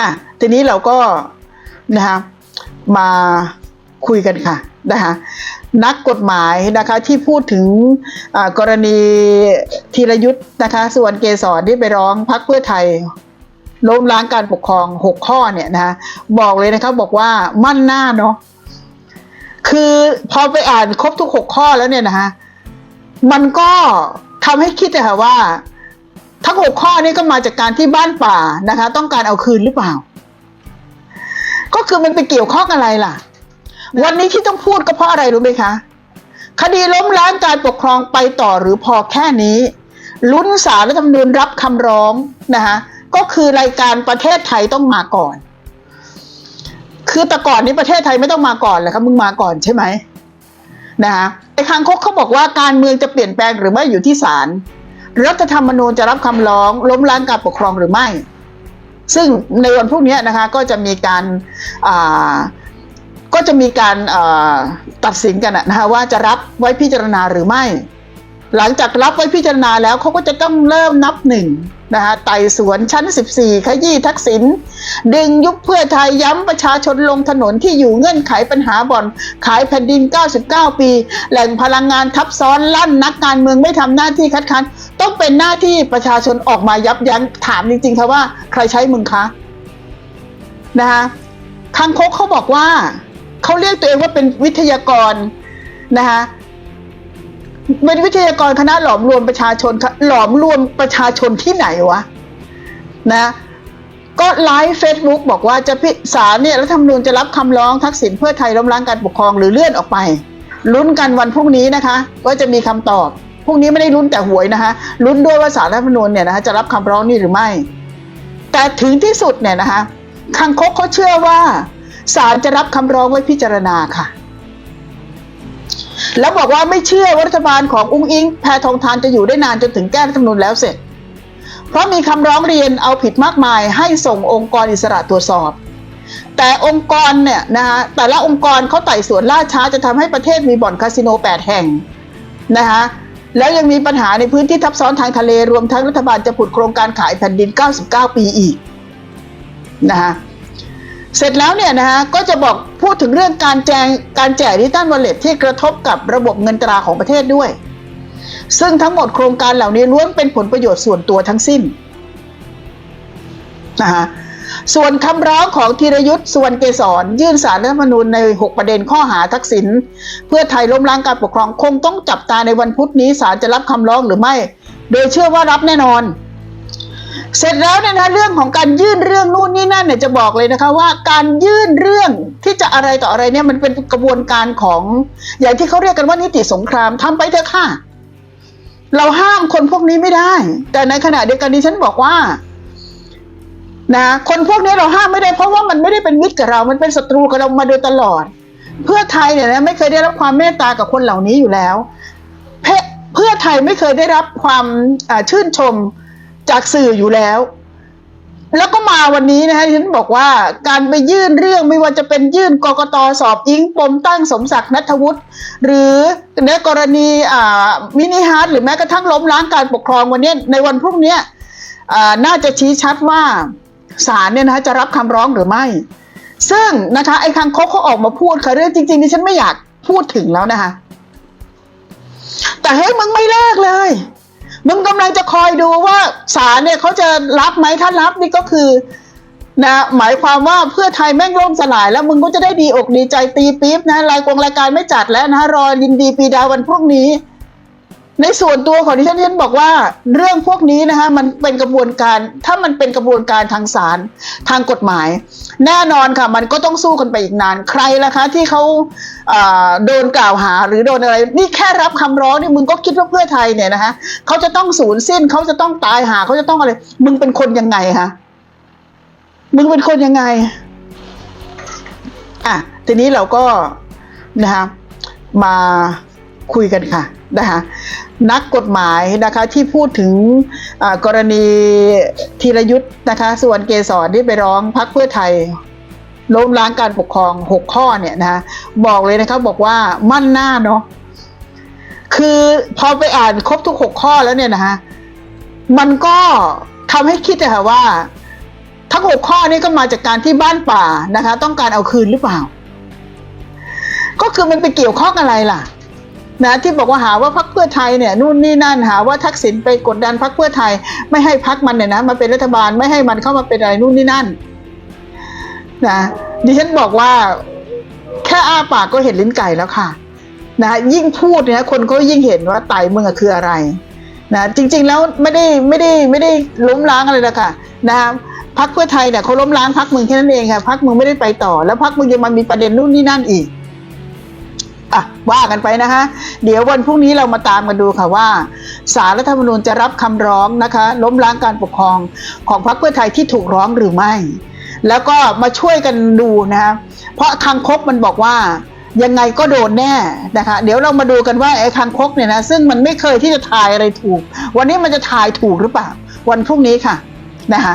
อะทีนี้เราก็นะคะมาคุยกันค่ะนะคะนักกฎหมายนะคะที่พูดถึงกรณีธีรยุทธ์นะคะส่วนเกษรที่ไปร้องพักเพื่อไทยล้มล้างการปกครองหกข้อเนี่ยนะคะบอกเลยนะคะบอกว่ามั่นหน้าเนาะคือพอไปอ่านครบทุกหกข้อแล้วเนี่ยนะคะมันก็ทำให้คิดเลยค่ะว่า ทั้งหกข้อนี้ก็มาจากการที่บ้านป่านะคะ ต้องการเอาคืนหรือเปล่า ก็คือมันไปเกี่ยวข้องอะไรล่ะ วันนี้ที่ต้องพูดก็เพราะอะไรรู้ไหมคะ คดีล้มล้างการปกครองไปต่อหรือพอแค่นี้ ลุ้นสารรัฐธรรมนูญรับคำร้องนะคะก็คือรายการประเทศไทยต้องมาก่อน คือแต่ก่อนนี้ประเทศไทยไม่ต้องมาก่อนเหรอคะมึงมาก่อนใช่ไหมนะคะไอ้คางคกเขาบอกว่าการเมืองจะเปลี่ยนแปลงหรือไม่อยู่ที่ศาล รัฐธรรมนูญจะรับคำร้องล้มล้างการปกครองหรือไม่ ซึ่งในวันพรุ่งนี้นะคะก็จะมีการาก็จะมีการาตัดสินกันนะคะว่าจะรับไว้พิจารณาหรือไม่ หลังจากรับไว้พิจารณาแล้วเขาก็จะต้องเริ่มนับหนึ่งนะคะไต่สวนชั้น 14 ขยี้ทักษิณดึงยุบเพื่อไทยย้ำประชาชนลงถนนที่อยู่เงื่อนไขปัญหาบ่อน ขายแผ่นดิน 99 ปี แหล่งพลังงานทับซ้อนลั่นนักการเมืองไม่ทำหน้าที่คัดค้านต้องเป็นหน้าที่ประชาชนออกมายับยั้งถามจริงๆค่ะว่าใครใช้มึงคะนะคะคังคกเขาบอกว่าเขาเรียกตัวเองว่าเป็นวิทยากรนะคะ เป็นวิทยากรคณะหลอมรวมประชาชนหลอมรวมประชาชนที่ไหนวะนะก็ไลฟ์เฟซบุ๊กบอกว่าจะพิสารเนี่ยรัฐธรรมนูญจะรับคำร้องทักษิณเพื่อไทยล้มล้างการปกครองหรือเลื่อนออกไปลุ้นกันวันพรุ่งนี้นะคะว่าจะมีคำตอบพรุ่งนี้ไม่ได้ลุ้นแต่หวยนะคะลุ้นด้วยว่าสารรัฐธรรมนูญเนี่ยนะคะจะรับคำร้องนี้หรือไม่ แต่ถึงที่สุดเนี่ยนะคะคังคกเขาเชื่อว่าศาลจะรับคำร้องไว้พิจารณาค่ะ แล้วบอกว่าไม่เชื่อว่ารัฐบาลของอุ้งอิงแพทองทานจะอยู่ได้นานจนถึงแก้รัฐธรรมนูญแล้วเสร็จ เพราะมีคำร้องเรียนเอาผิดมากมายให้ส่งองค์กรอิสระตรวจสอบ แต่องค์กรเนี่ยนะคะแต่ละองค์กรเขาไต่สวนล่าช้าจะทำให้ประเทศมีบ่อนคาสิโน 8 แห่งนะคะแล้วยังมีปัญหาในพื้นที่ทับซ้อนทางทะเลรวมทั้งรัฐบาลจะผุดโครงการขายแผ่นดิน 99 ปีอีกนะคะ เสร็จแล้วเนี่ยนะคะก็จะบอกพูดถึงเรื่องการแจงการแจกดิจิตอลวอลเล็ตที่กระทบกับระบบเงินตราของประเทศด้วย ซึ่งทั้งหมดโครงการเหล่านี้ล้วนเป็นผลประโยชน์ส่วนตัวทั้งสิ้นนะคะส่วนคำร้องของธีรยุทธ์สุวรรณเกษรยื่นสารรัฐธรรมนูญใน 6 ประเด็นข้อหาทักษิณเพื่อไทยล้มล้างการปกครองคงต้องจับตาในวันพุธนี้ศาลจะรับคำร้องหรือไม่ โดยเชื่อว่ารับแน่นอน เสร็จแล้วเนี่ยนะเรื่องของการยื่นเรื่องนู่นนี่นั่นเนี่ยจะบอกเลยนะคะว่าการยื่นเรื่องที่จะอะไรต่ออะไรเนี่ยมันเป็นกระบวนการของอย่างที่เขาเรียกกันว่านิติสงครามทำไปเถอะค่ะ เราห้ามคนพวกนี้ไม่ได้ แต่ในขณะเดียวกันดิฉันบอกว่านะคนพวกนี้เราห้ามไม่ได้เพราะว่ามันไม่ได้เป็นมิตรกับเรา มันเป็นศัตรูกับเรามาโดยตลอด เพื่อไทยเนี่ยนะไม่เคยได้รับความเมตตากับคนเหล่านี้อยู่แล้ว เพเพื่อไทยไม่เคยได้รับความชื่นชม จากสื่ออยู่แล้ว แล้วก็มาวันนี้นะคะฉันบอกว่าการไปยื่นเรื่องไม่ว่าจะเป็นยื่นกกตสอบอิงปมตั้งสมศักดิ์นัทวุฒิหรือในกรณีมินิฮาร์ดหรือแม้กระทั่งล้มล้างการปกครองวันเนี้ยในวันพรุ่งเนี้ยน่าจะชี้ชัดว่าศาลเนี่ยนะะจะรับคำร้องหรือไม่ ซึ่งนะคะไอ้คังคกเขาออกมาพูดค่ะเรื่องจริงๆดิฉันไม่อยากพูดถึงแล้วนะคะแต่เฮ้ยมึงไม่เลิกเลยำลังจะคอยดูว่าศาลเนี่ยเขาจะรับไหมถ้ารับนี่ก็คือนะหมายความว่าเพื่อไทยแม่งล่มสลาย แล้วมึงก็จะได้ดีอกดีใจตีปี๊บนะรายกงรายการไม่จัดแล้วนะรอยินดีปีดาววันพรุ่งนี้ ในส่วนตัวของดิฉันดิฉันบอกว่าเรื่องพวกนี้นะคะมันเป็นกระบวนการถ้ามันเป็นกระบวนการทางศาลทางกฎหมาย แน่นอนค่ะมันก็ต้องสู้กันไปอีกนานใครล่ะคะ ที่เขาอ่าโดนกล่าวหาหรือโดนอะไร นี่แค่รับคำร้องนี่มึงก็คิดว่าเพื่อไทยเนี่ยนะคะเขาจะต้องสูญสิ้นเขาจะต้องตายหาเขาจะต้องอะไร มึงเป็นคนยังไงคะมึงเป็นคนยังไงอะทีนี้เราก็นะคะมาคุยกันค่ะนะคะ นักกฎหมายนะคะที่พูดถึงกรณีธีรยุทธ์นะคะส่วนเกษรที่ไปร้องพักเพื่อไทยล้มล้างการปกครองหกข้อเนี่ยนะคะบอกเลยนะคะบอกว่ามั่นหน้าเนาะคือพอไปอ่านครบทุกหกข้อแล้วเนี่ยนะคะมันก็ทำให้คิดเลยค่ะว่า ทั้งทั้งหกข้อนี้ก็มาจากการที่บ้านป่านะคะ ต้องการเอาคืนหรือเปล่า ก็คือมันไปเกี่ยวข้องอะไรล่ะ นะที่บอกว่าหาว่าพักเพื่อไทยเนี่ยนู่นนี่นั่นหาว่าทักษิณไปกดดันพักเพื่อไทย ไม่ให้พักมันเนี่ยนะมาเป็นรัฐบาลไม่ให้มันเข้ามาเป็นอะไรนู่นนี่นั่นนะดิฉันบอกว่าแค่อ้าปากก็เห็นลิ้นไก่แล้วค่ะนะยิ่งพูดเนี่ยคนก็ยิ่งเห็นว่าไต่มึงอะคืออะไรนะจริงๆแล้วไม่ได้ไม่ได้ไม่ได้ล้มล้างอะไรนะค่ะนะพักเพื่อไทยเนี่ยเขาล้มล้างพักมึงแค่นั้นเองค่ะพักมึงไม่ได้ไปต่อ แล้วพักมึงยังมามีประเด็นนู่นนี่นั่นอีก อะว่ากันไปนะคะเดี๋ยววันพรุ่งนี้เรามาตามกันดูค่ะว่าสารรัฐธรรมนูญจะรับคำร้องนะคะ ล้มล้างการปกครองของพรรคเพื่อไทยที่ถูกร้องหรือไม่ แล้วก็มาช่วยกันดูนะคะเพราะคังคกมันบอกว่ายังไงก็โดนแน่นะคะ เดี๋ยวเรามาดูกันว่าไอ้คังคกเนี่ยนะซึ่งมันไม่เคยที่จะทายอะไรถูก วันนี้มันจะทายถูกหรือเปล่า วันพรุ่งนี้ค่ะนะคะ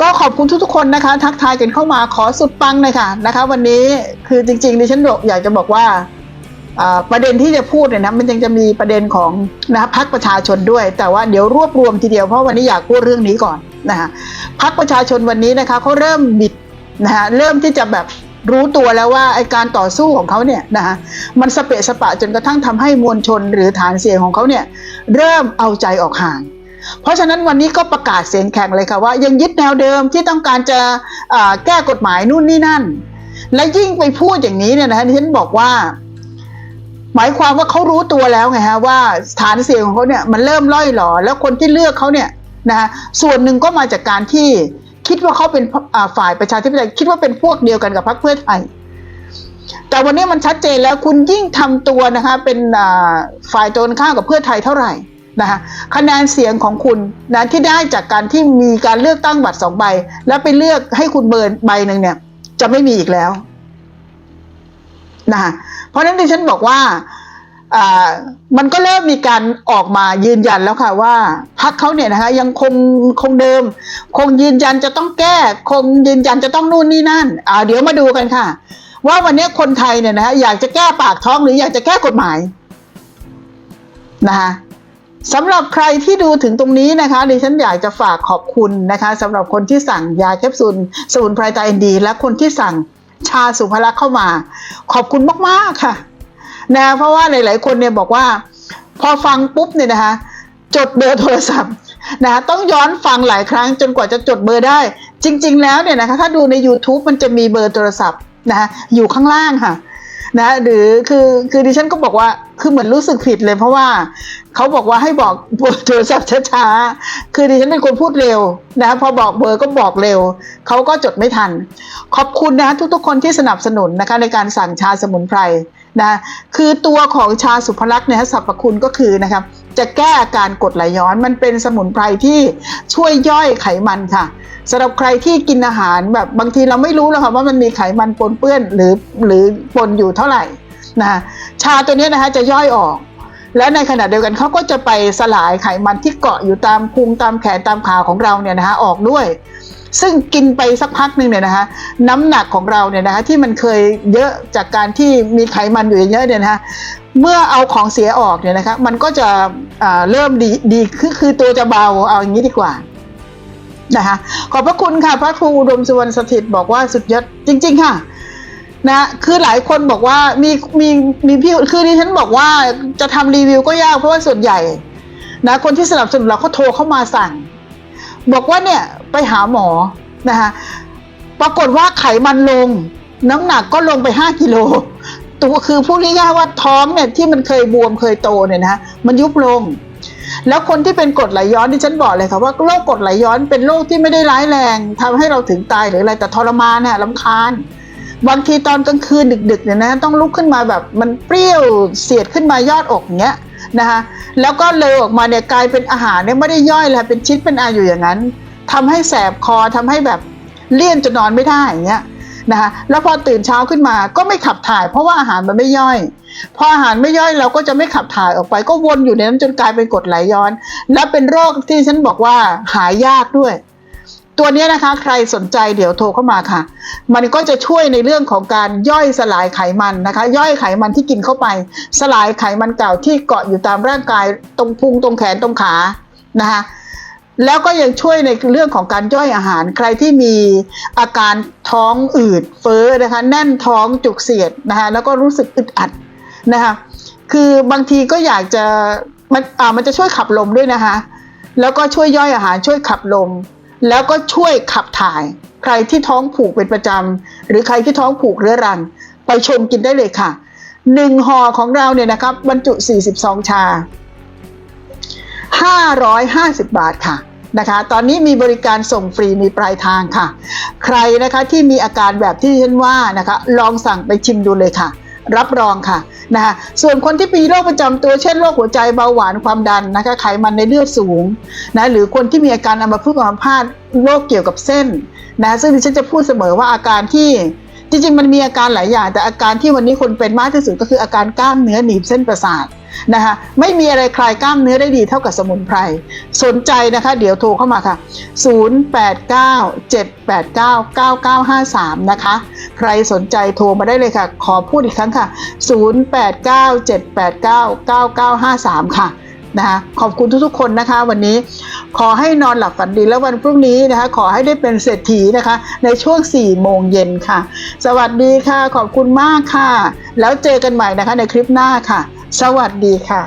ก็ขอบคุณทุกๆคนนะคะ ทักทายกันเข้ามาขอสุดปังหน่อยค่ะนะคะ วันนี้คือจริงๆดิฉันอยากจะบอกว่าประเด็นที่จะพูดเนี่ยนะมันยังจะมีประเด็นของนะพักประชาชนด้วย แต่ว่าเดี๋ยวรวบรวมทีเดียวเพราะวันนี้อยากพูดเรื่องนี้ก่อนนะคะพักประชาชนวันนี้นะคะเขาเริ่มบิดนะคะเริ่มที่จะแบบรู้ตัวแล้วว่าไอการต่อสู้ของเขาเนี่ยนะคะมันสเปะสปะจนกระทั่งทำให้มวลชนหรือฐานเสียงของเขาเนี่ยเริ่มเอาใจออกห่าง เพราะฉะนั้นวันนี้ก็ประกาศเสียงแข็งเลยค่ะว่า ยังยึดแนวเดิมที่ต้องการจะแก้กฎหมายนู่นนี่นั่น และยิ่งไปพูดอย่างนี้เนี่ยนะคะที่ฉันบอกว่า หมายความว่าเขารู้ตัวแล้วไงฮะว่าฐานเสียงของเขาเนี่ยมันเริ่มล่อยหลอแล้วคนที่เลือกเขาเนี่ยนะะส่วนหนึ่งก็มาจากการที่คิดว่าเขาเป็นฝ่ายประชาธิปไตยคิดว่าเป็นพวกเดียวกันกับพรรคเพื่อไทยแต่วันนี้มันชัดเจนแล้วคุณยิ่งทำตัวนะคะเป็นฝ่ายตรงข้ามกับเพื่อไทยเท่าไหร่ นะคะคะแนนเสียงของคุณนะที่ได้จากการที่มีการเลือกตั้งบัตรสองใบ แล้วไปเลือกให้คุณเบิร์นใบหนึ่งเนี่ย จะไม่มีอีกแล้วนะคะเพราะฉะนั้นดิฉันบอกว่าอ่ามันก็เริ่มมีการออกมายืนยันแล้วค่ะว่าพรรคเขาเนี่ยนะคะยังคงคงเดิม คงยืนยันจะต้องแก้ คงยืนยันจะต้องนู่นนี่นั่นอ่าเดี๋ยวมาดูกันค่ะ ว่าวันนี้คนไทยเนี่ยนะคะอยากจะแก้ปากท้องหรืออยากจะแก้กฎหมายนะคะ สำหรับใครที่ดูถึงตรงนี้นะคะดิฉันอยากจะฝากขอบคุณนะคะสำหรับคนที่สั่งยาแคปซูลสมุนไพรไตรเอ็นดี และคนที่สั่งชาสุภลักษ์เข้ามา ขอบคุณมากๆค่ะนะเพราะว่าหลายๆคนเนี่ยบอกว่า พอฟังปุ๊บเนี่ยนะคะ จดเบอร์โทรศัพท์นะะต้องย้อนฟังหลายครั้งจนกว่าจะจดเบอร์ได้ จริง ๆ แล้วเนี่ยนะคะถ้าดูใน YouTube มันจะมีเบอร์โทรศัพท์นะคะอยู่ข้างล่างค่ะ นะหรือคือคือดิฉันก็บอกว่าคือเหมือนรู้สึกผิดเลยเพราะว่าเขาบอกว่าให้บอกเบอร์โทรศัพท์ช้าๆคือดิฉันเป็นคนพูดเร็วนะพอบอกเบอร์ก็บอกเร็วเขาก็จดไม่ทัน ขอบคุณนะทุกๆคนที่สนับสนุนนะคะในการสั่งชาสมุนไพรนะคือตัวของชาสุภลักษณ์เนี่ยสรรพคุณก็คือนะครับ จะแก้อาการกดไหลย้อน มันเป็นสมุนไพรที่ช่วยย่อยไขมันค่ะสำหรับใครที่กินอาหารแบบบางทีเราไม่รู้หรอกค่ะว่ามันมีไขมันปนเปื้อนหรือหรือปนอยู่เท่าไหร่นะชาตัวนี้นะคะจะย่อยออก และในขณะเดียวกันเขาก็จะไปสลายไขมันที่เกาะอยู่ตามพุงตามแขนตามขาของเราเนี่ยนะคะออกด้วย ซึ่งกินไปสักพักหนึ่งเนี่ยนะคะน้ำหนักของเราเนี่ยนะคะที่มันเคยเยอะจากการที่มีไขมันอยู่เยอะเนี่ยนะคะเมื่อเอาของเสียออกเนี่ยนะคะมันก็จะเริ่มดีดีคือคือตัวจะเบาเอาอย่างนี้ดีกว่านะคะขอบพระคุณค่ะพระครูอุดมสุวรรณสถิตบอกว่าสุดยอดจริง ๆ ค่ะนะคือหลายคนบอกว่ามีมีมีพี่คือดิฉันบอกว่าจะทำรีวิวก็ยากเพราะว่าส่วนใหญ่นะคนที่สนับสนุนเราเขาโทรเข้ามาสั่ง บอกว่าเนี่ยไปหาหมอนะคะปรากฏว่าไขมันลง น้ำหนักก็ลงไปห้ากิโล ตัวคือพูดง่ายๆว่าท้องเนี่ยที่มันเคยบวมเคยโตเนี่ยนะมันยุบลง แล้วคนที่เป็นกรดไหลย้อนที่ฉันบอกเลยค่ะว่าโรคกรดไหลย้อนเป็นโรคที่ไม่ได้ร้ายแรงทำให้เราถึงตายหรืออะไรแต่ทรมานเนี่ยลำคาญบางทีตอนกลางคืนดึกๆเนี่ยนะต้องลุกขึ้นมาแบบมันเปรี้ยวเสียดขึ้นมายอดอกอย่างเงี้ย นะคะแล้วก็เลยออกมาเนี่ยกลายเป็นอาหารเนี่ยไม่ได้ย่อยเลยเป็นชิ้นเป็นอาอยู่อย่างนั้นทำให้แสบคอทำให้แบบเลี่ยนจนนอนไม่ได้อย่างเงี้ยนะคะแล้วพอตื่นเช้าขึ้นมาก็ไม่ขับถ่าย เพราะว่าอาหารมันไม่ย่อย พออาหารไม่ย่อยเราก็จะไม่ขับถ่ายออกไป ก็วนอยู่ในนั้นจนกลายเป็นกรดไหลย้อน และเป็นโรคที่ฉันบอกว่าหายยากด้วย ตัวนี้นะคะใครสนใจเดี๋ยวโทรเข้ามาค่ะ มันก็จะช่วยในเรื่องของการย่อยสลายไขมันนะคะ ย่อยไขมันที่กินเข้าไป สลายไขมันเก่าที่เกาะอยู่ตามร่างกายตรงพุงตรงแขนตรงขานะคะแล้วก็ยังช่วยในเรื่องของการย่อยอาหาร ใครที่มีอาการท้องอืดเฟ้อนะคะ แน่นท้องจุกเสียดนะคะแล้วก็รู้สึกอึดอัดนะคะคือบางทีก็อยากจะมันอ่ามันจะช่วยขับลมด้วยนะคะ แล้วก็ช่วยย่อยอาหารช่วยขับลม แล้วก็ช่วยขับถ่าย ใครที่ท้องผูกเป็นประจำหรือใครที่ท้องผูกเรื้อรัง ไปชมกินได้เลยค่ะหนึ่งห่อของเราเนี่ยนะครับบรรจุ 42 ชา 550 บาทค่ะนะคะตอนนี้มีบริการส่งฟรีมีปลายทางค่ะ ใครนะคะที่มีอาการแบบที่ฉันว่านะคะลองสั่งไปชิมดูเลยค่ะ รับรองค่ะ นะคะส่วนคนที่มีโรคประจำตัวเช่นโรคหัวใจเบาหวานความดันนะคะไขมันในเลือดสูงนะหรือคนที่มีอาการอัมพฤกษ์อัมพาตโรคเกี่ยวกับเส้นนะซึ่งดิฉันจะพูดเสมอว่าอาการที่จริงๆมันมีอาการหลายอย่าง แต่อาการที่วันนี้คนเป็นมากที่สุดก็คืออาการกล้ามเนื้อหนีบเส้นประสาท นะคะไม่มีอะไรคลายกล้ามเนื้อได้ดีเท่ากับสมุนไพร สนใจนะคะ เดี๋ยวโทรเข้ามาค่ะ 0897899953 นะคะ ใครสนใจโทรมาได้เลยค่ะ ขอพูดอีกครั้งค่ะ 0897899953 ค่ะนะคะขอบคุณทุกๆ คนนะคะ วันนี้ขอให้นอนหลับฝันดีแล้ววันพรุ่งนี้นะคะ ขอให้ได้เป็นเศรษฐีนะคะ ในช่วง4โมงเย็นค่ะ สวัสดีค่ะ ขอบคุณมากค่ะ แล้วเจอกันใหม่นะคะในคลิปหน้าค่ะ สวัสดีค่ะ